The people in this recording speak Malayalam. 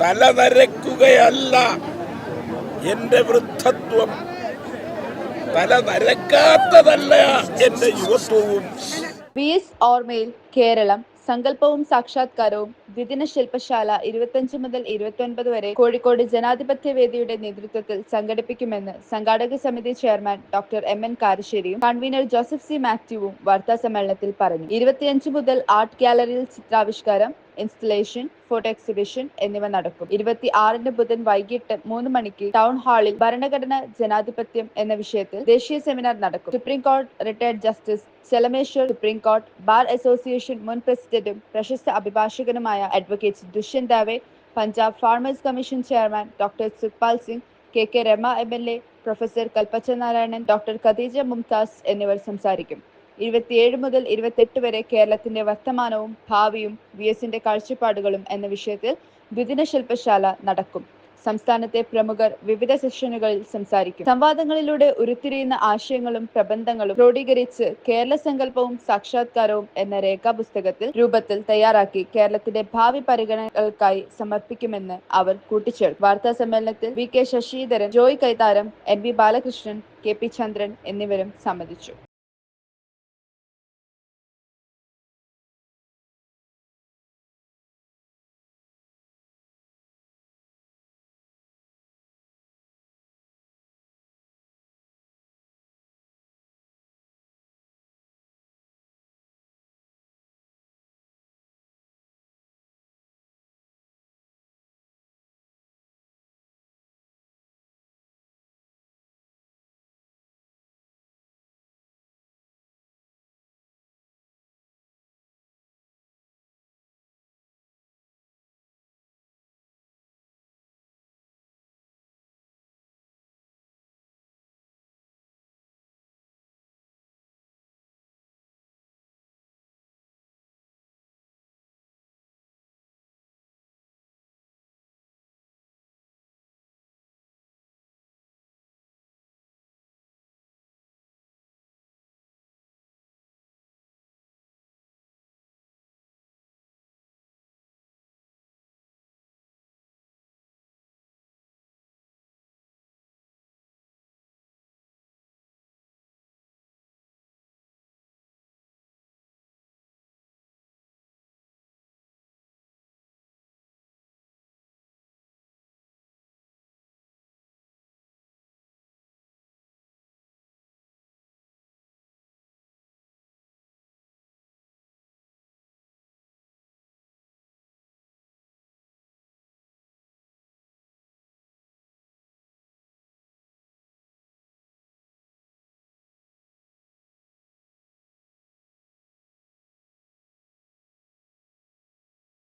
തലനരക്കുകയല്ല. എന്റെ വൃദ്ധത്വം തല എന്റെ യുവത്വവും. വി ഓർമ്മയിൽ കേരളം സങ്കല്പവും സാക്ഷാത്കാരവും ദ്വിദിന ശില്പശാല ഇരുപത്തഞ്ച് മുതൽ ഇരുപത്തി വരെ കോഴിക്കോട് ജനാധിപത്യ വേദിയുടെ നേതൃത്വത്തിൽ സംഘടിപ്പിക്കുമെന്ന് സംഘാടക സമിതി ചെയർമാൻ ഡോക്ടർ എം എൻ കാരശ്ശേരിയും കൺവീനർ ജോസഫ് സി മാത്യുവും വാർത്താ സമ്മേളനത്തിൽ പറഞ്ഞു. ഇരുപത്തിയഞ്ച് മുതൽ ആർട്ട് ഗാലറിയിൽ ചിത്രാവിഷ്കാരം ഇൻസ്റ്റലേഷൻ ഫോട്ടോ എക്സിബിഷൻ എന്നിവ നടക്കും. ഇരുപത്തി ആറിന് ബുധൻ വൈകിട്ട് മൂന്ന് മണിക്ക് ടൗൺ ഹാളിൽ ഭരണഘടന ജനാധിപത്യം എന്ന വിഷയത്തിൽ ദേശീയ സെമിനാർ നടക്കും. സുപ്രീം കോടതി റിട്ടയർഡ് ജസ്റ്റിസ് ചെലമേശ്വർ സുപ്രീം കോടതി ബാർ അസോസിയേഷൻ മുൻ പ്രസിഡന്റും പ്രശസ്ത അഭിഭാഷകനുമായ advocate Dushyant Dave Punjab farmers commission chairman doctor Sukhpal Singh K K Rema M L A professor കൽപ്പച്ച Narayanan doctor Khadija Mumtaz എന്നിവർ സംസാരിക്കും. ഇരുപത്തിയേഴ് മുതൽ ഇരുപത്തെട്ട് വരെ കേരളത്തിന്റെ വർത്തമാനവും ഭാവിയും വി എസിന്റെ കാഴ്ചപ്പാടുകളും എന്ന വിഷയത്തിൽ ദ്വിദിന ശില്പശാല നടക്കും. സംസ്ഥാനത്തെ പ്രമുഖർ വിവിധ സെഷനുകളിൽ സംസാരിക്കും. സംവാദങ്ങളിലൂടെ ഉരുത്തിരിയുന്ന ആശയങ്ങളും പ്രബന്ധങ്ങളും ക്രോഡീകരിച്ച് കേരള സങ്കല്പവും സാക്ഷാത്കാരവും എന്ന രേഖാപുസ്തകത്തിൽ രൂപത്തിൽ തയ്യാറാക്കി കേരളത്തിന്റെ ഭാവി പരിഗണനകൾക്കായി സമർപ്പിക്കുമെന്ന് അവർ കൂട്ടിച്ചേർത്തു. വാർത്താ സമ്മേളനത്തിൽ V K Sasidharan Joy Kaitharam N V Balakrishnan K P Chandran എന്നിവരും സംബന്ധിച്ചു.